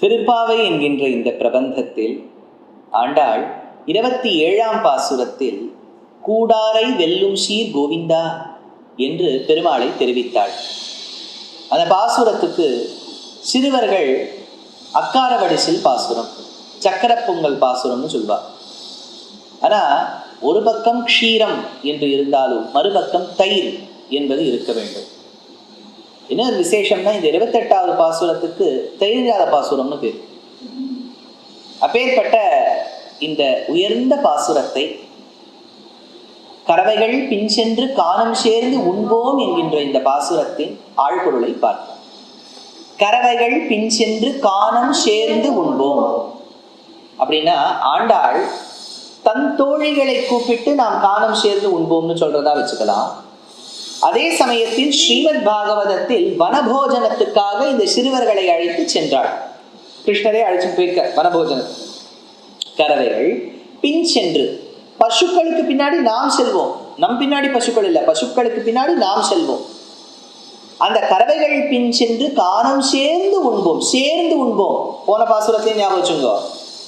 திருப்பாவை என்கின்ற இந்த பிரபந்தத்தில் ஆண்டாள் இருபத்தி ஏழாம் பாசுரத்தில் கூடாரை வெல்லும் சீர் கோவிந்தா என்று பெருமாளை தெரிவித்தாள். அந்த பாசுரத்துக்கு சிறுவர்கள் அக்கார வடிசில் பாசுரம் சக்கர பொங்கல் பாசுரம்னு சொல்வார். ஆனா ஒரு பக்கம் க்ஷீரம் என்று இருந்தாலும் மறுபக்கம் தயிர் என்பது இருக்க வேண்டும். இன்னொரு விசேஷம்னா இந்த இருபத்தெட்டாவது பாசுரத்துக்கு தயிரில்லாத பாசுரம்னு பேர். அப்பேற்பட்ட இந்த உயர்ந்த பாசுரத்தை கறவைகள் பின் சென்று காணம் சேர்ந்து உண்போம் என்கின்ற இந்த பாசுரத்தின் ஆழ்பொருளை பார்ப்போம். கறவைகள் பின் சென்று காணம் சேர்ந்து உண்போம். அப்படின்னா ஆண்டாள் தன் தோழிகளை கூப்பிட்டு நாம் காணம் சேர்ந்து உண்போம்னு சொல்றதா வச்சுக்கலாம். அதே சமயத்தில் ஸ்ரீமத் பாகவதத்தில் வனபோஜனத்துக்காக இந்த சிறுவர்களை அழைத்து சென்றாள் கிருஷ்ணரே அழைச்சு போயிருக்க வனபோஜனம். கறவைகள் பின் சென்று பசுக்களுக்கு பின்னாடி நாம் செல்வோம். நம் பின்னாடி பசுக்கள் இல்லை பசுக்களுக்கு பின்னாடி நாம் செல்வோம். அந்த கறவைகள் பின் சென்று காரம் சேர்ந்து உண்போம் சேர்ந்து உண்போம். போன பாசுரத்தை ஞாபகம் வச்சுங்கோ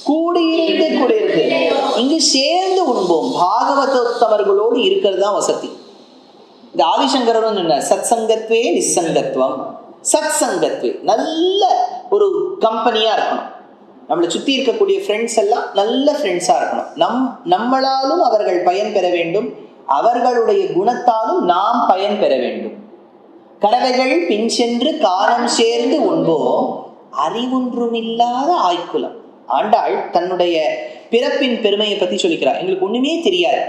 கூடியிருந்து கூடியிருந்து இங்கு சேர்ந்து உண்போம். பாகவதோத்தவர்களோடு இருக்கிறது தான் வசதி. இந்த ஆதிசங்கரன் என்ன? சத் சங்கத்வே நிசங்கத்துவம் சத் சங்கத்வே நல்ல ஒரு கம்பெனியா இருக்கணும். நம்மளை சுற்றி இருக்கக்கூடிய ஃப்ரெண்ட்ஸ் எல்லாம் நல்ல ஃப்ரெண்ட்ஸாக இருக்கணும். நம் நம்மளாலும் அவர்கள் பயன் பெற வேண்டும். அவர்களுடைய குணத்தாலும் நாம் பயன் பெற வேண்டும். கடவைகள் பின் சென்று காரம் சேர்ந்து உண்போ அறிவொன்றுமில்லாத ஆய்க்குலம். ஆண்டாள் தன்னுடைய பிறப்பின் பெருமையை பற்றி சொல்லிக்கிறார். எங்களுக்கு ஒன்றுமே தெரியாது.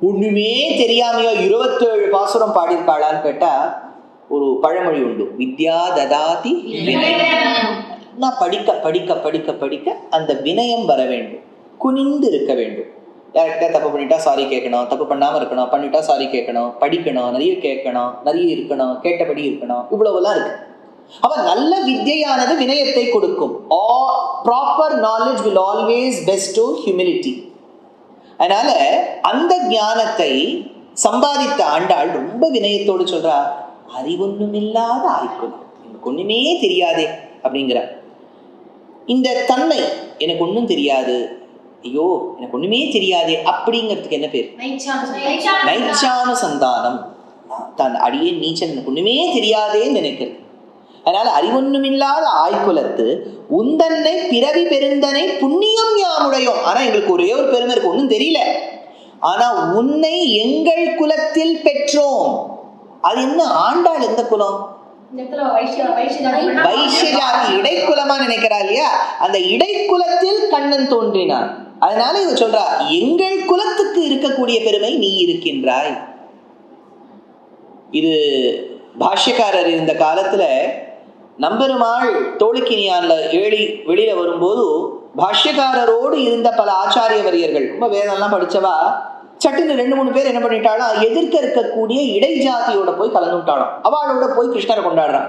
ஒண்ணுமே தெரியாமையோ இருபத்தேழு பாசுரம் பாடியிருக்காளான்னு கேட்டா ஒரு பழமொழி உண்டு. வித்யா ததாதி நான் படிக்க படிக்க படிக்க படிக்க அந்த வினயம் வர வேண்டும். குனிந்து இருக்க வேண்டும். யார்கிட்ட தப்பு பண்ணிட்டா சாரி கேட்கணும் தப்பு பண்ணாம இருக்கணும் பண்ணிட்டா சாரி கேட்கணும் படிக்கணும் நிறைய கேட்கணும் நிறைய இருக்கணும் கேட்டபடி இருக்கணும் இவ்வளவுலாம் இருக்கு. அவ நல்ல வித்தியானது வினயத்தை கொடுக்கும். Proper knowledge will always bestow humility அதனால அந்த ஞானத்தை சம்பாதித்த ஆண்டாள் ரொம்ப வினயத்தோடு சொல்றா அறிவொன்றுமில்லாத ஆய்க்குலம் எனக்கு ஒண்ணுமே தெரியாதே அப்படிங்கிற. இந்த தன்மை எனக்கு ஒன்றும் தெரியாது. ஐயோ எனக்கு ஒண்ணுமே தெரியாதே அப்படிங்கிறதுக்கு என்ன பேர்? நைச்சான சந்தானம் தான் அடியே நீச்சல் எனக்கு ஒண்ணுமே தெரியாதேன்னு நினைக்கிறது அதனால அறிவொன்னுமில்லாத ஆய்குலத்து உந்தன்னை பிறவி பெருந்தனை புண்ணியம் யாமுடையோம். ஆனா எங்களுக்கு ஒரே ஒரு பெருமை இருக்கு ஒன்றும் தெரியல. ஆனா உன்னை எங்கள் குலத்தில் பெற்றோம். அது என்ன ஆண்டாள் எந்த குலம்? வைஷ்யஜாதி இடைக்குலமா நினைக்கிறா இல்லையா? அந்த இடைக்குலத்தில் கண்ணன் தோன்றினான். அதனால இவ சொல்றா எங்கள் குலத்துக்கு இருக்கக்கூடிய பெருமை நீ இருக்கின்றாய். இது பாஷ்யக்காரர் இருந்த காலத்துல நம்பெருமாள் தோளுக்கினியான்ல ஏழி வெளியில வரும்போது பாஷ்யக்காரரோடு இருந்த பல ஆச்சாரிய வரியர்கள் ரொம்ப வேதம்லாம் படிச்சவா சட்டுன்னு ரெண்டு மூணு பேர் என்ன பண்ணிட்டாலும் எதிர்க்க இருக்கக்கூடிய இடைஜாதியோட போய் கலந்துட்டாலும் அவளோட போய் கிருஷ்ணரை கொண்டாடுறான்.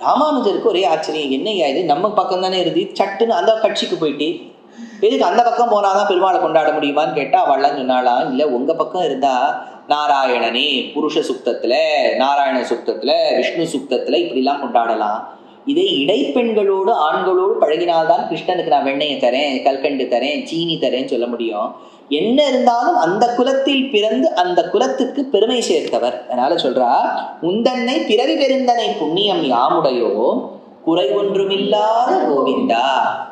ராமானுஜருக்கு ஒரே ஆச்சரியம் என்னையா இது? நம்ம பக்கம் தானே இருந்து சட்டுன்னு அந்த கட்சிக்கு போயிட்டு எதுக்கு அந்த பக்கம் போனாதான் பெருமாளை கொண்டாட முடியுமான்னு கேட்டா அவள்லாம் சொன்னாலாம் இல்ல உங்க பக்கம் இருந்தா நாராயணனே புருஷ சுக்தத்துல நாராயண சுக்தத்துல விஷ்ணு சுக்தத்துல இப்படிலாம் கொண்டாடலாம். இதே இடைப்பெண்களோடு ஆண்களோடு பழகினால்தான் கிருஷ்ணனுக்கு நான் வெண்ணெயை தரேன் கல்கண்டு தரேன் சீனி தரேன்னு சொல்ல முடியும். என்ன இருந்தாலும் அந்த குலத்தில் பிறந்து அந்த குலத்துக்கு பெருமை சேர்த்தவர். அதனால சொல்றா உந்தன்னை பிறவி பெருந்தனை புண்ணியம் யாமுடையோ குறை ஒன்றுமில்லாத கோவிந்தா.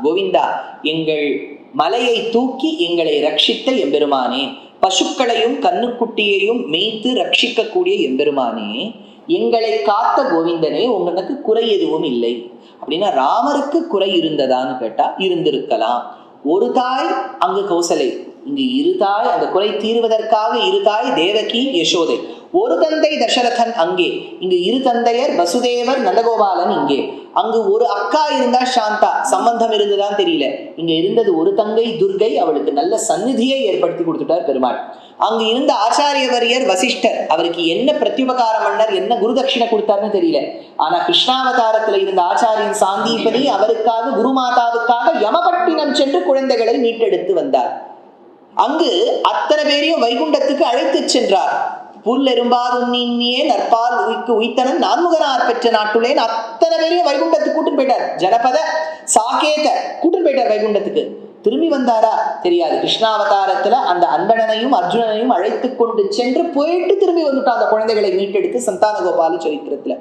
கோவிந்தா எங்கள் மலையை தூக்கி எங்களை ரட்சித்த எம்பெருமானே பசுக்களையும் கண்ணுக்குட்டியையும் மேய்த்து ரட்சிக்கக்கூடிய எம்பெருமானே எங்களை காத்த கோவிந்தனே உங்களுக்கு குறை எதுவும் இல்லை. அப்படின்னா ராமருக்கு குறை இருந்ததான்னு கேட்டா இருந்திருக்கலாம். ஒரு தாய் அங்கு கௌசலை இங்கு இரு தாய் அந்த குறை தீர்வதற்காக இரு தாய் தேவகி யசோதை. ஒரு தந்தை தசரதன் அங்கே இங்கு இரு தந்தையர் வசுதேவர் நந்தகோபாலன் இங்கே. அங்கு ஒரு அக்கா இருந்தா சாந்தா. சம்பந்தம் இருந்துதான் தெரியல. இங்க இருந்தது ஒரு தங்கை துர்கை. அவளுக்கு நல்ல சந்நிதியை ஏற்படுத்தி கொடுத்துட்டார் பெருமாள். அங்கு இருந்த ஆச்சாரியவரியர் வசிஷ்டர் அவருக்கு என்ன பிரத்யுபகாரம் பண்ணார் என்ன குருதட்சிணை கொடுத்தாருன்னு தெரியல. ஆனா கிருஷ்ணாவதாரத்துல இருந்த ஆச்சாரியன் சாந்தீபனி அவருக்காக குருமாதாவுக்காக யமபட்டினம் சென்று குழந்தைகளை மீட்டெடுத்து வந்தார். அங்கு அத்தனை பேரையும் வைகுண்டத்துக்கு அழைத்து சென்றார். புல் எறும்பாதுன்னியே நற்பால் உயிக்கு உயித்தனன் நான்முகனார் பெற்ற நாட்டுலே அத்தனை பேரையும் வைகுண்டத்துக்கு கூட்டின்னு போயிட்டார். ஜனபத சாகேத கூட்டின்னு போயிட்டார் வைகுண்டத்துக்கு. திரும்பி வந்தாரா? தெரியாது. கிருஷ்ணாவதாரத்துல அந்த அன்பனனையும் அர்ஜுனனையும் அழைத்து கொண்டு சென்று போயிட்டு திரும்பி வந்துட்டான் அந்த குழந்தைகளை மீட்டெடுத்து சந்தான கோபால சரித்திரத்துல.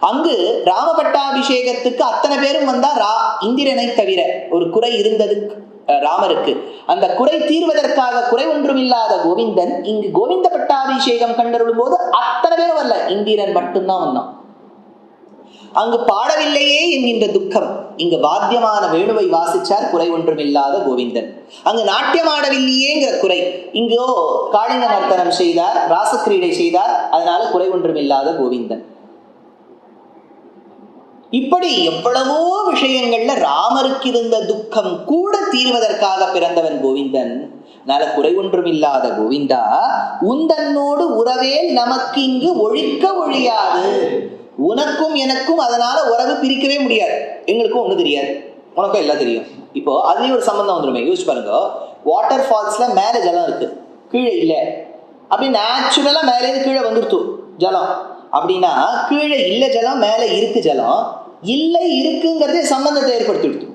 அங்கு ராமபட்டாபிஷேகத்துக்கு அத்தனை பேரும் வந்தா ரா இந்திரனை தவிர ஒரு குறை இருந்தது ராமருக்கு. அந்த குறை தீர்வதற்காக குறை ஒன்றும் இல்லாத கோவிந்தன் இங்கு கோவிந்த பட்டாபிஷேகம் கண்டருளும் போது அத்தனை பேரும் வரல. இந்திரன் மட்டும்தான் வந்தான். அங்கு பாடவில்லையே என்கின்ற துக்கம். இங்கு வாத்தியமான வேணுவை வாசிச்சார் குறை ஒன்றும் இல்லாத கோவிந்தன். அங்கு நாட்டியமாடவில்லையேங்கிற குறை. இங்கோ காளிங்க நர்த்தனம் செய்தார் ராசக்கிரீடை செய்தார் அதனால குறை ஒன்றும் இல்லாத கோவிந்தன். இப்படி எவ்வளவோ விஷயங்கள்ல ராமருக்கு இருந்த துக்கம் கூட தீர்வதற்காக பிறந்தவன் கோவிந்தன். அதனால குறை ஒன்றுமில்லாத கோவிந்தா உந்தன்னோடு உறவே நமக்கு இங்கு ஒழிக்க ஒழியாது. உனக்கும் எனக்கும் அதனால உறவு பிரிக்கவே முடியாது. எங்களுக்கும் ஒண்ணு தெரியாது. உனக்கும் எல்லாம் தெரியும். இப்போ அதுலயும் ஒரு சம்பந்தம் வந்துருமே யோசிச்சு பாருங்க. வாட்டர் ஃபால்ஸ்ல மேலே ஜலம் இருக்கு. கீழே இல்லை. அப்படி நேச்சுரலா மேலே கீழே வந்துருத்து. ஜலம். அப்படின்னா கீழே இல்ல ஜலம் மேலே இருக்கு ஜலம். இல்லை இருக்குங்கிறதே சம்பந்தத்தை ஏற்படுத்தி விடுத்து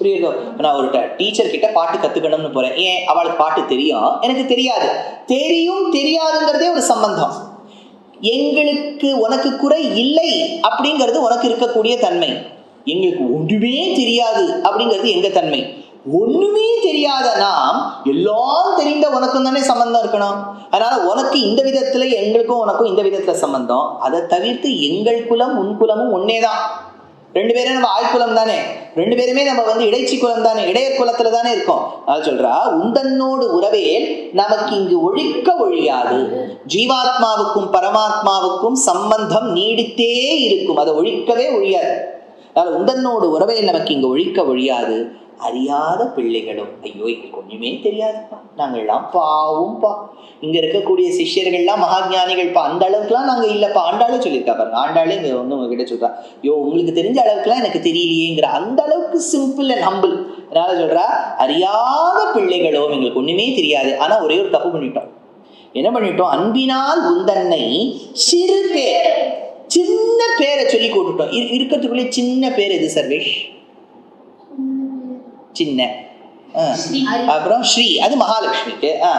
புரியுதோ நான் ஒரு டீச்சர் கிட்ட பாட்டு கத்துக்கணும்னு போறேன். ஏன்? அவளுக்கு பாட்டு தெரியும் எனக்கு தெரியாது. தெரியும் தெரியாதுங்கிறதே ஒரு சம்பந்தம். எங்களுக்கு உனக்கு குறை இல்லை அப்படிங்கிறது உனக்கு இருக்கக்கூடிய தன்மை. எங்களுக்கு ஒன்றுமே தெரியாது அப்படிங்கிறது எங்க தன்மை. ஒண்ணுமே தெரியாத நாம் எல்லாம் தெரிந்த உனக்கும் தானே சம்பந்தம் இருக்கணும். அதனால உனக்கு இந்த விதத்துல எங்களுக்கும் உனக்கும் இந்த விதத்துல சம்பந்தம். அதை தவிர்த்து எங்கள் குலம் உன் குலமும் ஒன்னேதான் ரெண்டு பேரும் நம்ம ஆய்குலம் தானே? ரெண்டு பேருமே நம்ம வந்து இடைச்சி குலம் தானே இடையர் குலத்துல தானே இருக்கோம். அதான் சொல்றா உந்தன்னோடு உறவே நமக்கு இங்கு ஒழிக்க ஒழியாது. ஜீவாத்மாவுக்கும் பரமாத்மாவுக்கும் சம்பந்தம் நீடித்தே இருக்கும். அதை ஒழிக்கவே ஒழியாது. அதனால உந்தன்னோடு உறவே நமக்கு இங்கு ஒழிக்க ஒழியாது. அறியாத பிள்ளைகளும் ஐயோ இங்க கொஞ்சமே தெரியாதுப்பா. நாங்கள்லாம் பாவும்பா இங்க இருக்கக்கூடிய சிஷ்யர்கள்லாம் மகாஜானிகள்ப்பா. அந்த அளவுக்குலாம் நாங்க இல்லப்பா. ஆண்டாளே சொல்லியிருக்கா பாருங்க. ஆண்டாளே இங்க வந்து உங்ககிட்ட சொல்றா. ஐயோ உங்களுக்கு தெரிஞ்ச அளவுக்குலாம் எனக்கு தெரியலையேங்கிற அந்த அளவுக்கு சிம்பிள் அண்ட் ஹம்பிள் அதனால சொல்றா அறியாத பிள்ளைகளோ எங்களுக்கு ஒண்ணுமே தெரியாது. ஆனா ஒரே ஒரு தப்பு பண்ணிட்டோம். என்ன பண்ணிட்டோம்? அன்பினால் உந்தன்னை சிறு பேர் சின்ன பேரை சொல்லி கூட்டுட்டோம் இருக்கிறதுக்குள்ளே சின்ன பேர் எது சர்வேஷ்? சின்ன. அப்புறம் ஸ்ரீ. அது மகாலட்சுமிக்கு. ஆ.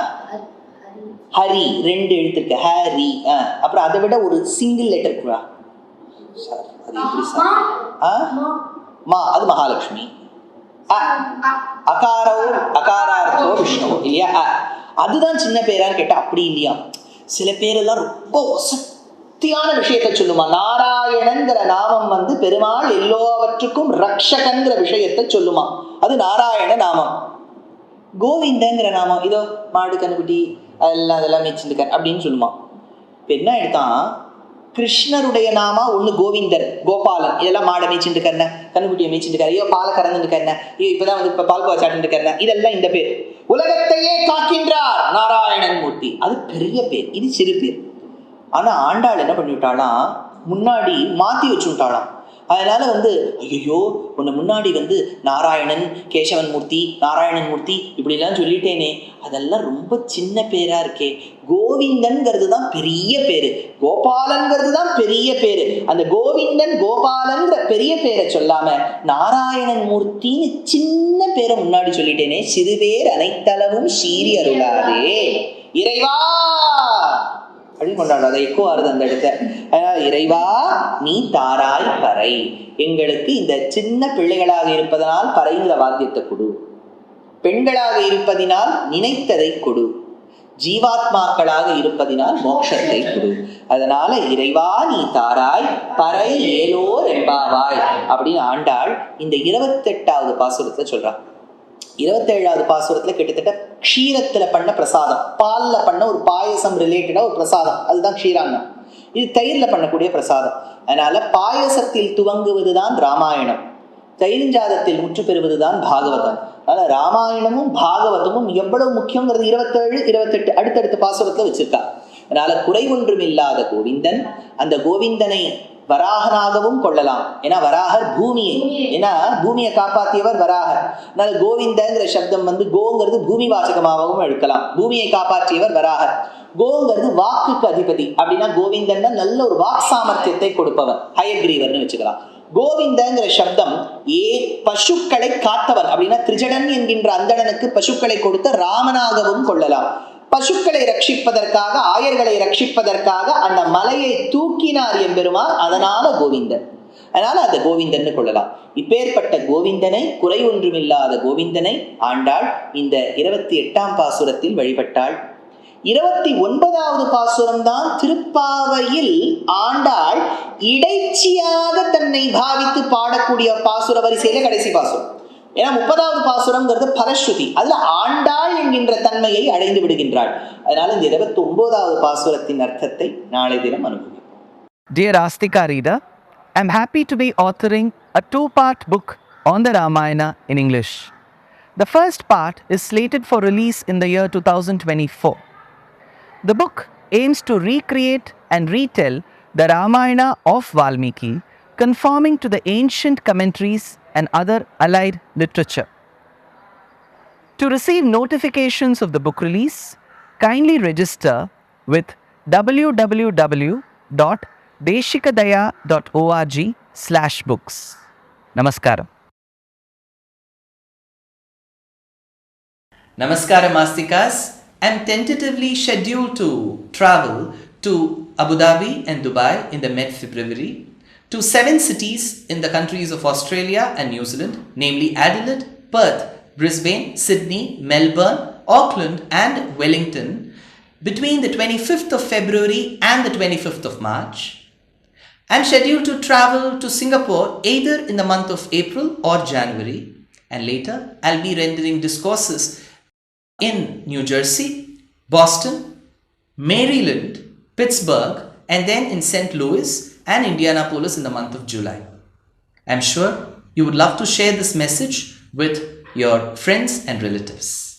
ஹரி. ரெண்டு எழுத்து இருக்கு ஹரி அப்புறம் அதை விட ஒரு சிங்கிள் லெட்டர் சார் அது எப்படி சார் ஆ? மா. அது மகாலட்சுமி. அகாரோ அகாரார்த்தோ விஷ்ணு இல்லையா. அதுதான் சின்ன பேரான்னு கேட்டா அப்படி இல்லையா? சில பேரெல்லாம் ரொம்ப சக்தியான விஷயத்தை சொல்லுமா. நாராயணங்கிற நாமம் வந்து பெருமாள் எல்லாவற்றுக்கும் ரக்ஷகங்கிற விஷயத்தை சொல்லுமா. அது நாராயண நாமம். கோவிந்தங்கிற நாமம். இதோ மாடு கண்ணுக்குட்டி அதெல்லாம் அதெல்லாம் மேய்ச்சிருக்கார் அப்படின்னு சொல்லுமா. இப்போ என்ன எடுத்தான் கிருஷ்ணருடைய நாமா ஒண்ணு கோவிந்தர் கோபாலன். இதெல்லாம் மாடை மேய்ச்சிட்டு இருக்காருண்ண கண்ணுக்குட்டியை மேய்ச்சிட்டு இருக்காரு ஐயோ பாலை கறந்துட்டு இருக்காருண்ண ஐயோ இப்பதான் வந்து இப்ப பால் சாட்டிட்டு இருக்காருண்ண இதெல்லாம் இந்த பேர். உலகத்தையே காக்கின்றார் நாராயணன் மூர்த்தி. அது பெரிய பேர். இது சிறு பேர். ஆனா ஆண்டாள் என்ன பண்ணிவிட்டாளாம் முன்னாடி மாத்தி வச்சு விட்டாளாம் அதனால வந்து ஐயோ உன்னை முன்னாடி வந்து நாராயணன் கேசவன் மூர்த்தி நாராயணன் மூர்த்தி இப்படிலாம் சொல்லிட்டேனே. அதெல்லாம் ரொம்ப சின்ன பேரா இருக்கே. கோவிந்தன்கிறது தான் பெரிய பேரு. கோபாலன்கிறது தான் பெரிய பேரு. அந்த கோவிந்தன் கோபாலன்கிற பெரிய பேரை சொல்லாம நாராயணன் மூர்த்தின்னு சின்ன பேரை முன்னாடி சொல்லிட்டேனே. சிறுபேர் அனைத்தளவும் சீரி அருளாதே. இறைவா! அப்படின்னு கொண்டாடும் எக்கோ ஆறுது அந்த இடத்த. அதனால் இறைவா நீ தாராய் பறை. எங்களுக்கு இந்த சின்ன பிள்ளைகளாக இருப்பதனால் பறைங்கிற வாத்தியத்தை கொடு. பெண்களாக இருப்பதினால் நினைத்ததை கொடு. ஜீவாத்மாக்களாக இருப்பதினால் மோட்சத்தை கொடு. அதனால இறைவா நீ தாராய் பறை ஏலோர் என்பாவாய். அப்படின்னு ஆண்டாள் இந்த இருபத்தெட்டாவது பாசுரத்தை சொல்றான் இருபத்தேழாவது பாசுரத்துல கிட்டத்தட்ட க்ஷீரத்துல பண்ண பிரசாதம். பால்ல பண்ண ஒரு பாயசம் ரிலேட்டடா ஒரு பிரசாதம். அதுதான் க்ஷீராங்கம் இது தயிர்ல பண்ணக்கூடிய பிரசாதம். அதனால பாயசத்தில் துவங்குவதுதான் ராமாயணம். தயிர்ஞ்சாதத்தில் முற்று பெறுவதுதான் பாகவதம். அதனால ராமாயணமும் பாகவதமும் எவ்வளவு முக்கியங்கிறது இருபத்தேழு இருபத்தெட்டு அடுத்தடுத்த பாசுரத்துல வச்சிருக்கா. அதனால குறை ஒன்றும் இல்லாத கோவிந்தன் அந்த கோவிந்தனை வராகனாகவும் கொள்ளலாம். ஏன்னா வராகர் பூமியை ஏன்னா பூமியை காப்பாத்தியவர் வராகர். அதனால கோவிந்தங்கிற சப்தம் வந்து கோங்கிறது பூமி வாசகமாகவும் எடுக்கலாம் பூமியை காப்பாற்றியவர் வராகர். கோங்கிறது வாக்குக்கு அதிபதி. அப்படின்னா கோவிந்தன் நல்ல ஒரு வாக் சாமர்த்தியத்தை கொடுப்பவன். ஹயக்ரீவர்னு வச்சுக்கலாம். கோவிந்தங்கிற சப்தம் ஏ பசுக்களை காத்தவன் அப்படின்னா திரிஜடன் என்கின்ற அந்தணனுக்கு பசுக்களை கொடுத்த ராமனாகவும் கொள்ளலாம். பசுக்களை ரட்சிப்பதற்காக ஆயர்களை ரட்சிப்பதற்காக அந்த மலையை தூக்கினார் எம்பெருமான் அதனால கோவிந்தன். அதனால அந்த கோவிந்தன் கொள்ளலாம். இப்பேற்பட்ட கோவிந்தனை குறை ஒன்றுமில்லாத கோவிந்தனை ஆண்டாள் இந்த இருபத்தி எட்டாம் பாசுரத்தில் வழிபட்டாள். இருபத்தி ஒன்பதாவது பாசுரம் தான் திருப்பாவையில் ஆண்டாள். இடைச்சியாக தன்னை பாவித்து பாடக்கூடிய பாசுர வரிசையில கடைசி பாசுரம். ஏன்னா முப்பதாவது பாசுரம்ங்கிறது பரஸ்ருதி அதுல ஆண்டாள் என்கின்ற தன்மையை அடைந்து விடுகின்றாள் அதனால இந்த இருபத்தி ஒன்பதாவது பாசுரத்தின் அர்த்தத்தை நாளை தினம் அனுபவிப்போம் Dear Astika reader, I'm happy to be authoring a two part book on the Ramayana in English. The first part is slated for release in the year 2024. The book aims to recreate and retell the Ramayana of Valmiki, conforming to the ancient commentaries and other allied literature. To receive notifications of the book release, kindly register with www.deshikadaya.org slash books. Namaskaram. Namaskaram Astikas. I'm tentatively scheduled to travel to Abu Dhabi and Dubai in the mid February, to seven cities in the countries of Australia and New Zealand, namely Adelaide, Perth, Brisbane, Sydney, Melbourne, Auckland, and Wellington, between the 25th of February and the 25th of March. I'm scheduled to travel to Singapore either in the month of April or January, and later I'll be rendering discourses in New Jersey, Boston, Maryland, Pittsburgh, and then in St. Louis and Indianapolis in the month of July. I'm sure you would love to share this message with your friends and relatives.